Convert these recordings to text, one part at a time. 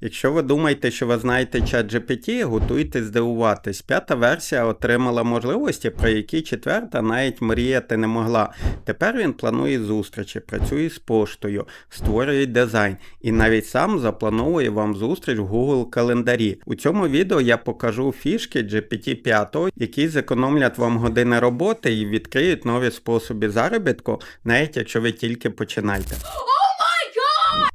Якщо ви думаєте, що ви знаєте чат GPT, готуйтесь здивуватись. П'ята версія отримала можливості, про які четверта навіть мріяти не могла. Тепер він планує зустрічі, працює з поштою, створює дизайн і навіть сам заплановує вам зустріч в Google календарі. У цьому відео я покажу фішки GPT 5, які зекономлять вам години роботи і відкриють нові способи заробітку, навіть якщо ви тільки починаєте.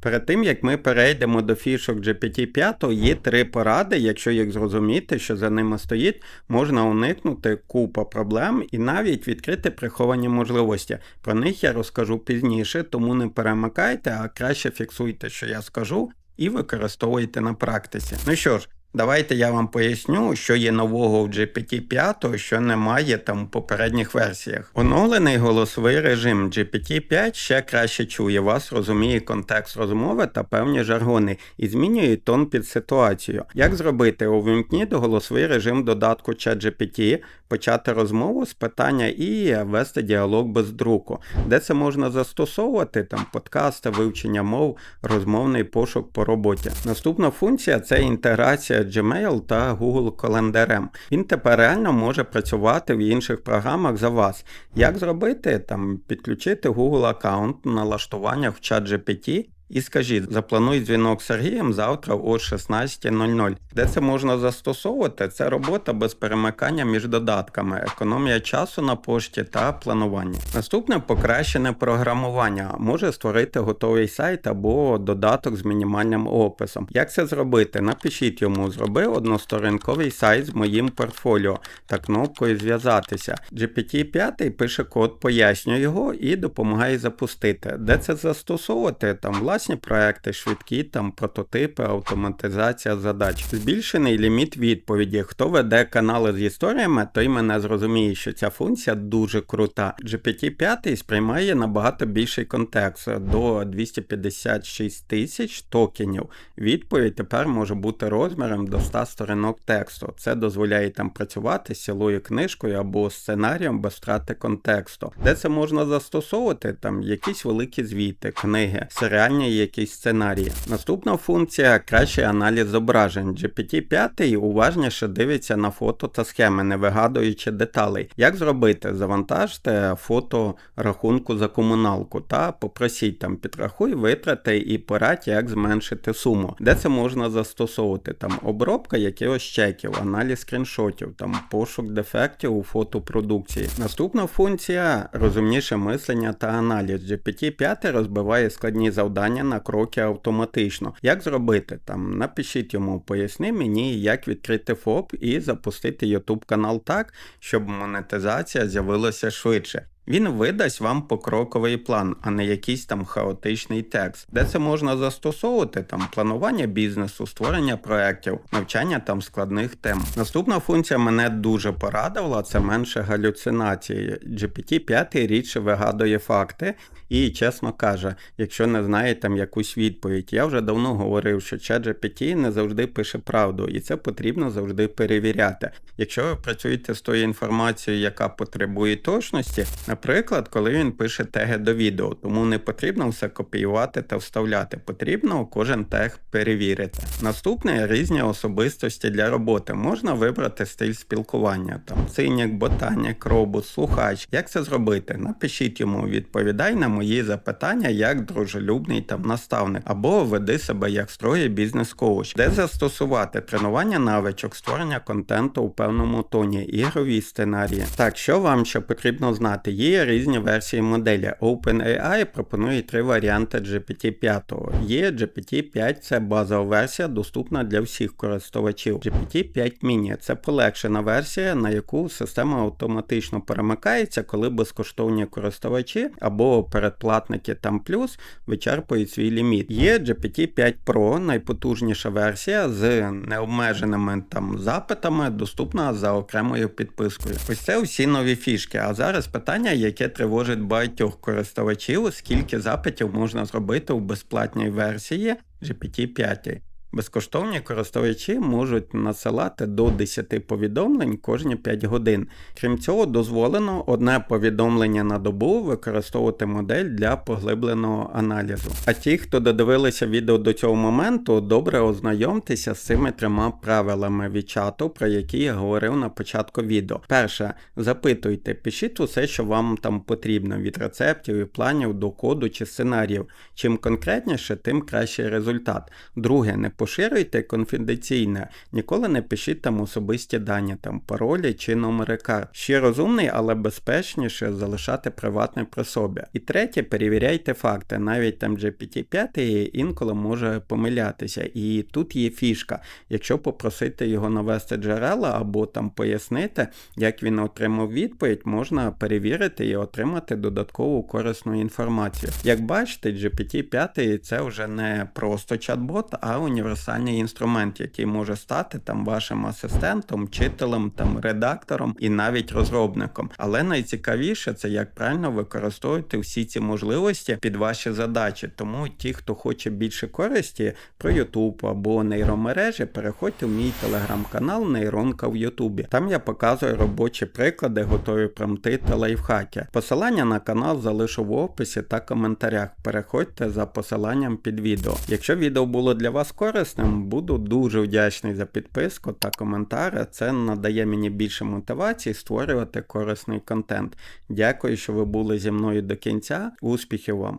Перед тим як ми перейдемо до фішок GPT-5, є три поради, якщо їх зрозуміти, що за ними стоїть, можна уникнути купа проблем і навіть відкрити приховані можливості. Про них я розкажу пізніше, тому не перемикайте, а краще фіксуйте, що я скажу, і використовуйте на практиці. Ну що ж. Давайте я вам поясню, що є нового в GPT-5, що немає там у попередніх версіях. Оновлений голосовий режим GPT-5 ще краще чує вас, розуміє контекст розмови та певні жаргони і змінює тон під ситуацію. Як зробити? Увімкніть голосовий режим додатку ChatGPT, почати розмову з питання і вести діалог без друку. Де це можна застосовувати? Там подкасти, вивчення мов, розмовний пошук по роботі. Наступна функція це інтеграція Gmail та Google календарем. Він тепер реально може працювати в інших програмах за вас. Як зробити? Там підключити Google аккаунт на налаштуваннях в чат GPT і скажіть, заплануй дзвінок з Сергієм завтра о 16.00. Де це можна застосовувати? Це робота без перемикання між додатками, економія часу на пошті та планування. Наступне покращене програмування може створити готовий сайт або додаток з мінімальним описом. Як це зробити? Напишіть йому, зроби односторинковий сайт з моїм портфоліо та кнопкою зв'язатися. GPT-5 пише код, пояснює його і допомагає запустити. Де це застосовувати? Там власні проекти, швидкі там прототипи, автоматизація задач. Збільшений ліміт відповіді. Хто веде канали з історіями, той мене зрозуміє, що ця функція дуже крута. GPT-5 сприймає набагато більший контекст до 256 тисяч токенів. Відповідь тепер може бути розміром до 100 сторінок тексту. Це дозволяє там працювати з цілою книжкою або сценарієм без втрати контексту. Де це можна застосовувати? Там якісь великі звіти, книги, серіальні якісь сценарії. Наступна функція кращий аналіз зображень. GPT-5 уважніше дивиться на фото та схеми, не вигадуючи деталей. Як зробити? Завантажте фото рахунку за комуналку та попросіть там підрахуй витрати і порадь, як зменшити суму. Де це можна застосовувати? Там обробка якихось чеків, аналіз скріншотів, там пошук дефектів у фотопродукції. Наступна функція розумніше мислення та аналіз. GPT-5 розбиває складні завдання на кроки автоматично. Як зробити? Там напишіть йому, поясни мені, як відкрити ФОП і запустити YouTube канал так, щоб монетизація з'явилася швидше. Він видасть вам покроковий план, а не якийсь там хаотичний текст. Де це можна застосовувати? Там планування бізнесу, створення проєктів, навчання там складних тем. Наступна функція мене дуже порадувала, це менше галюцинації. GPT-5 рідше вигадує факти і чесно каже, якщо не знає там якусь відповідь. Я вже давно говорив, що ChatGPT не завжди пише правду, і це потрібно завжди перевіряти. Якщо ви працюєте з тою інформацією, яка потребує точності, Наприклад, коли він пише теги до відео, тому не потрібно все копіювати та вставляти, потрібно кожен тег перевірити. Наступне різні особистості для роботи. Можна вибрати стиль спілкування, там цинік, ботанік, робот, слухач. Як це зробити? Напишіть йому, відповідай на мої запитання як дружелюбний там наставник, або веди себе як строгий бізнес-коуч, де застосувати тренування навичок, створення контенту у певному тоні, ігрові сценарії. Так, що вам ще потрібно знати? Є різні версії моделі. OpenAI пропонує три варіанти GPT-5. Є GPT-5 це базова версія, доступна для всіх користувачів. GPT-5 Mini це полегшена версія, на яку система автоматично перемикається, коли безкоштовні користувачі або передплатники там плюс вичерпують свій ліміт. Є GPT-5 Pro, найпотужніша версія з необмеженими там запитами, доступна за окремою підпискою. Ось це всі нові фішки. А зараз питання яке тривожить багатьох користувачів, скільки запитів можна зробити у безплатній версії GPT-5. Безкоштовні користувачі можуть насилати до 10 повідомлень кожні 5 годин. Крім цього, дозволено одне повідомлення на добу використовувати модель для поглибленого аналізу. А ті, хто додивилися відео до цього моменту, добре ознайомтеся з цими трьома правилами від чату, про які я говорив на початку відео. Перше, запитуйте, пишіть усе, що вам там потрібно, від рецептів і планів до коду чи сценаріїв. Чим конкретніше, тим кращий результат. Друге, не поширюйте конфіденційне, ніколи не пишіть там особисті дані, там паролі чи номери карт. Ще розумний, але безпечніше залишати приватне при собі. І третє, перевіряйте факти. Навіть там GPT-5 інколи може помилятися. І тут є фішка. Якщо попросити його навести джерела або там пояснити, як він отримав відповідь, можна перевірити і отримати додаткову корисну інформацію. Як бачите, GPT-5 це вже не просто чат-бот, а універсальний інструмент, який може стати там вашим асистентом, вчителем, там редактором і навіть розробником. Але найцікавіше це як правильно використовувати всі ці можливості під ваші задачі. Тому ті, хто хоче більше користі про YouTube або нейромережі, переходьте в мій телеграм-канал Нейронка в Ютубі. Там я показую робочі приклади, готові промти та лайфхаки. Посилання на канал залишу в описі та коментарях. Переходьте за посиланням під відео. Якщо відео було для вас корисним, буду дуже вдячний за підписку та коментар. Це надає мені більше мотивації створювати корисний контент. Дякую, що ви були зі мною до кінця. Успіхів вам!